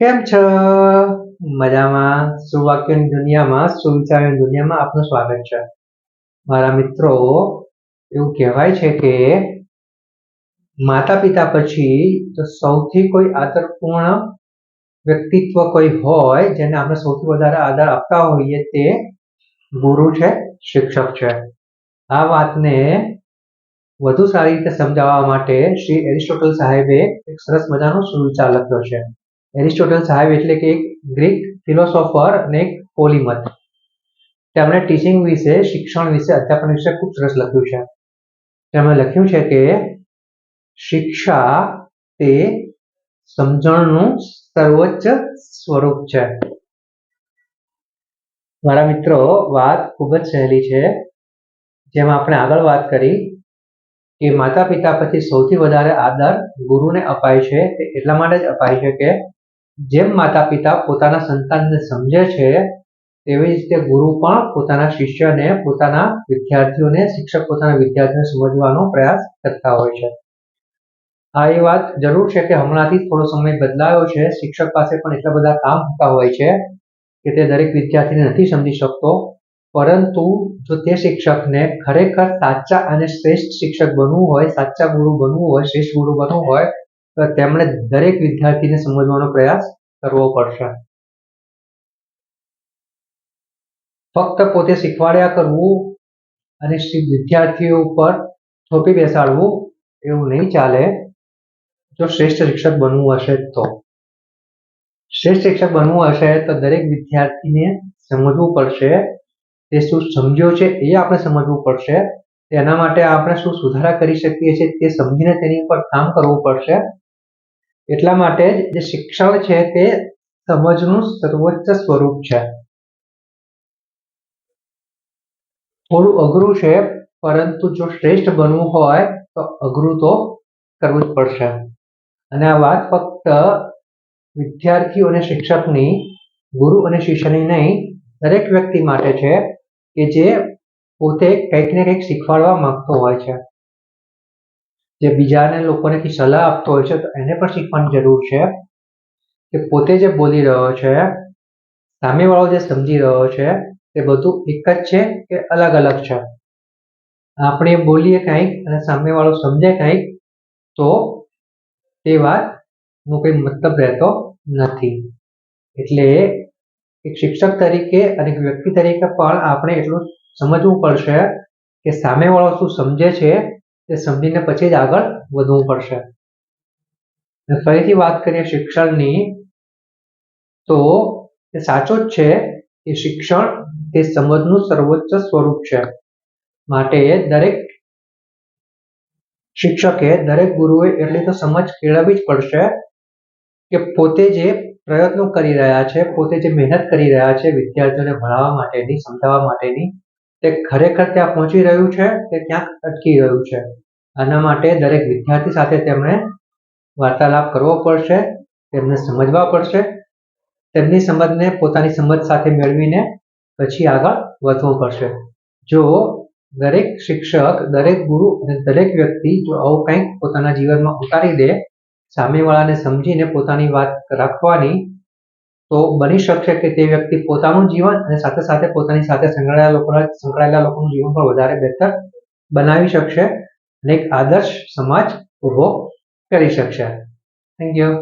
કેમ છો? મજામાં. સુવાક્યની દુનિયામાં, સુવિચારોની દુનિયામાં આપનું સ્વાગત છે. મારા મિત્રો, એવું કહેવાય છે કે માતા પિતા પછી તો સૌથી કોઈ આદરપૂર્ણ વ્યક્તિત્વ કોઈ હોય, જેને આપણે સૌથી વધારે આદર આપતા હોઈએ તે ગુરુ છે, શિક્ષક છે. આ વાતને વધુ સારી રીતે સમજાવવા માટે શ્રી એરિસ્ટોટલ સાહેબે એક સરસ મજાનો સુવિચાર લખ્યો છે. એરિસ્ટોટલ સાહેબ એટલે કે એક ગ્રીક ફિલોસોફર અને એક પોલીમત. તેમણે ટીચિંગ વિશે, શિક્ષણ વિશે, અધ્યાપન વિશે ખૂબ સરસ લખ્યું છે. તેમણે લખ્યું છે કે શિક્ષા તે સમજણનું સર્વોચ્ચ સ્વરૂપ છે. મારા મિત્રો, વાત ખૂબ જ સહેલી છે. જેમાં આપણે આગળ વાત કરી કે માતા પિતા પછી સૌથી વધારે આદર ગુરુને અપાય છે તે એટલા માટે જ અપાય છે કે જેમ માતા પિતા પોતાના સંતાનને સમજે છે, તેવી રીતે ગુરુ પણ પોતાના શિષ્યને, પોતાના વિદ્યાર્થીઓને, શિક્ષક પોતાના વિદ્યાર્થીઓને સમજવાનો પ્રયાસ કરતા હોય છે. આ એ વાત જરૂર છે કે હમણાંથી થોડો સમય બદલાયો છે. શિક્ષક પાસે પણ એટલા બધા કામ થતા હોય છે કે તે દરેક વિદ્યાર્થીને નથી સમજી શકતો. પરંતુ જો તે શિક્ષકને ખરેખર સાચા અને શ્રેષ્ઠ શિક્ષક બનવું હોય, સાચા ગુરુ બનવું હોય, શ્રેષ્ઠ ગુરુ બનવું હોય તેમણે દરેક વિદ્યાર્થીને સમજવાનો પ્રયાસ કરવો પડશે. ફક્ત પોતે શીખવાડ્યા કરવું અને વિદ્યાર્થીઓ ઉપર થોપી બેસાડવું એવું નહીં ચાલે. જો શ્રેષ્ઠ શિક્ષક બનવું હશે તો. શ્રેષ્ઠ શિક્ષક બનવું હશે તો દરેક વિદ્યાર્થીને સમજવું પડશે. તે શું સમજ્યો છે એ આપણે સમજવું પડશે. તેના માટે આપણે શું સુધારા કરી શકીએ છીએ તે સમજીને તેની ઉપર કામ કરવું પડશે. એટલા માટે જે શિક્ષણ છે તે સમજનું સર્વોચ્ચ સ્વરૂપ છે. થોડું અઘરું છે, પરંતુ જો શ્રેષ્ઠ બનવું હોય, તો અઘરું તો કરવું જ પડશે. અને આ વાત ફક્ત વિદ્યાર્થીઓ અને શિક્ષકની, ગુરુ અને શિષ્યની નહીં, દરેક વ્યક્તિ માટે છે કે જે પોતે કંઈક ને કંઈક શીખવાડવા માંગતો હોય છે. જે બીજાને લોકોને સલાહ આપતો હોય છે, તો એને પણ શીખવાની જરૂર છે. કે પોતે જે બોલી રહ્યો છે, સામેવાળો જે સમજી રહ્યો છે તે બધું એક જ છે કે અલગ અલગ છે? આપણે બોલીએ કંઈક અને સામેવાળો સમજે કંઈક, તો તે વાતનો કંઈ મતલબ રહેતો નથી. એટલે એક શિક્ષક તરીકે અને એક વ્યક્તિ તરીકે પણ આપણે એટલું સમજવું પડશે કે સામેવાળો શું સમજે છે તે સમજીને પછી જ આગળ વધવું પડશે. ફરીથી વાત કરીએ શિક્ષણની, તો એ સાચો જ છે કે શિક્ષણ તે સમજનું સર્વોચ્ચ સ્વરૂપ છે. માટે દરેક શિક્ષકે દરેક ગુરુએ એટલી તો સમજ કેળવવી જ પડશે કે પોતે જે પ્રયત્નો કરી રહ્યા છે, પોતે જે મહેનત કરી રહ્યા છે વિદ્યાર્થીઓને ભણાવવા માટેની, સમજાવવા માટેની તે ખરેખર ત્યાં પહોંચી રહ્યું છે કે ક્યાંક અટકી રહ્યું છે. આના માટે દરેક વિદ્યાર્થી સાથે તેમણે વાર્તાલાપ કરવો પડશે, તેમને સમજવા પડશે, તેમની સમજને પોતાની સમજ સાથે મેળવીને પછી આગળ વધવું પડશે. જો દરેક શિક્ષક, દરેક ગુરુ અને દરેક વ્યક્તિ જો આવું કંઈક પોતાના જીવનમાં ઉતારી દે, સામેવાળાને સમજીને પોતાની વાત રાખવાની તો બની શકશે કે તે વ્યક્તિ પોતાનું જીવન અને સાથે સાથે પોતાની સાથે સંકળાયેલા લોકોના સંકળાયેલા લોકોનું જીવન પણ વધારે બહેતર બનાવી શકશે અને એક આદર્શ સમાજ ઊભો કરી શકશે. Thank you